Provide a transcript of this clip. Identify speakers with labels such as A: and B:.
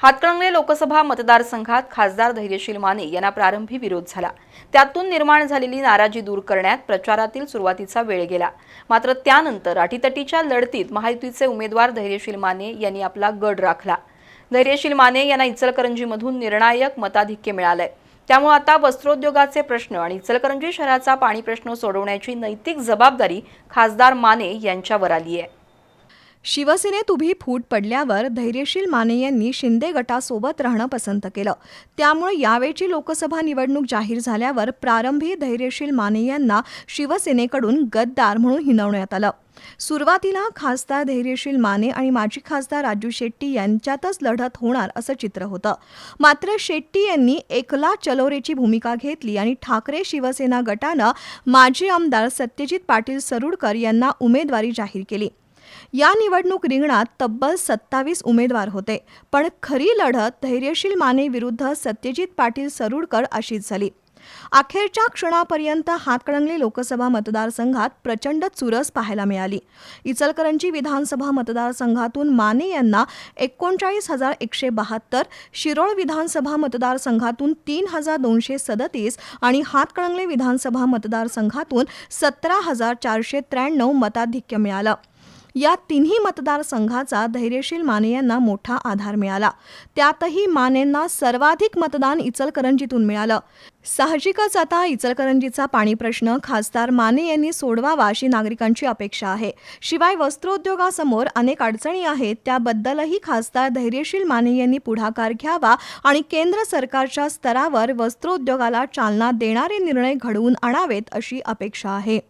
A: हातकणंगले लोकसभा मतदारसंघात खासदार धैर्यशील माने यांना प्रारंभी विरोध झाला. त्यातून निर्माण झालेली नाराजी दूर करण्यात प्रचारातील सुरुवातीचा वेळ गेला. मात्र त्यानंतर अटीतटीच्या लढतीत महायुतीचे उमेदवार धैर्यशील माने यांनी आपला गड राखला. धैर्यशील माने यांना इचलकरंजीमधून निर्णायक मताधिक्य मिळालंय. त्यामुळे आता वस्त्रोद्योगाचे प्रश्न आणि इचलकरंजी शहराचा पाणी प्रश्न सोडवण्याची नैतिक जबाबदारी खासदार माने यांच्यावर आली आहे
B: शिवसेनेत उभी फूट पडल्यावर धैर्यशील माने यांनी शिंदे गटासोबत राहणं पसंत केलं. त्यामुळे यावेळची लोकसभा निवडणूक जाहीर झाल्यावर प्रारंभी धैर्यशील माने यांना शिवसेनेकडून गद्दार म्हणून हिनवण्यात आलं. सुरुवातीला खासदार धैर्यशील माने आणि माजी खासदार राजू शेट्टी यांच्यातच लढत होणार असं चित्र होतं. मात्र शेट्टी यांनी एकला चलोरेची भूमिका घेतली आणि ठाकरे शिवसेना गटानं माजी आमदार सत्यजित पाटील सरुडकर यांना उमेदवारी जाहीर केली. या निवडणूक रिंगणात तब्बल सत्तावीस उमेदवार होते पण खरी लढत धैर्यशील माने विरुद्ध सत्यजित पाटील सरुडकर अशीच झाली. अखेरच्या क्षणापर्यंत हातकणंगले लोकसभा मतदारसंघात प्रचंड चुरस पाहायला मिळाली. इचलकरंजी विधानसभा मतदारसंघातून माने यांना एकोणचाळीस हजार एकशे बहात्तर शिरोळ विधानसभा मतदारसंघातून तीन हजार दोनशे सदतीस आणि हातकणंगले विधानसभा मतदारसंघातून सतरा हजार चारशे त्र्याण्णव मताधिक्य मिळालं. या तिन्ही मतदारसंघाचा धैर्यशील माने यांना मोठा आधार मिळाला. त्यातही मानेंना सर्वाधिक मतदान इचलकरंजीतून मिळालं. साहजिकच आता इचलकरंजीचा पाणी प्रश्न खासदार माने यांनी सोडवावा अशी नागरिकांची अपेक्षा आहे. शिवाय वस्त्रोद्योगासमोर अनेक अडचणी आहेत त्याबद्दलही खासदार धैर्यशील माने यांनी पुढाकार घ्यावा आणि केंद्र सरकारच्या स्तरावर वस्त्रोद्योगाला चालना देणारे निर्णय घडवून आणावेत अशी अपेक्षा आहे.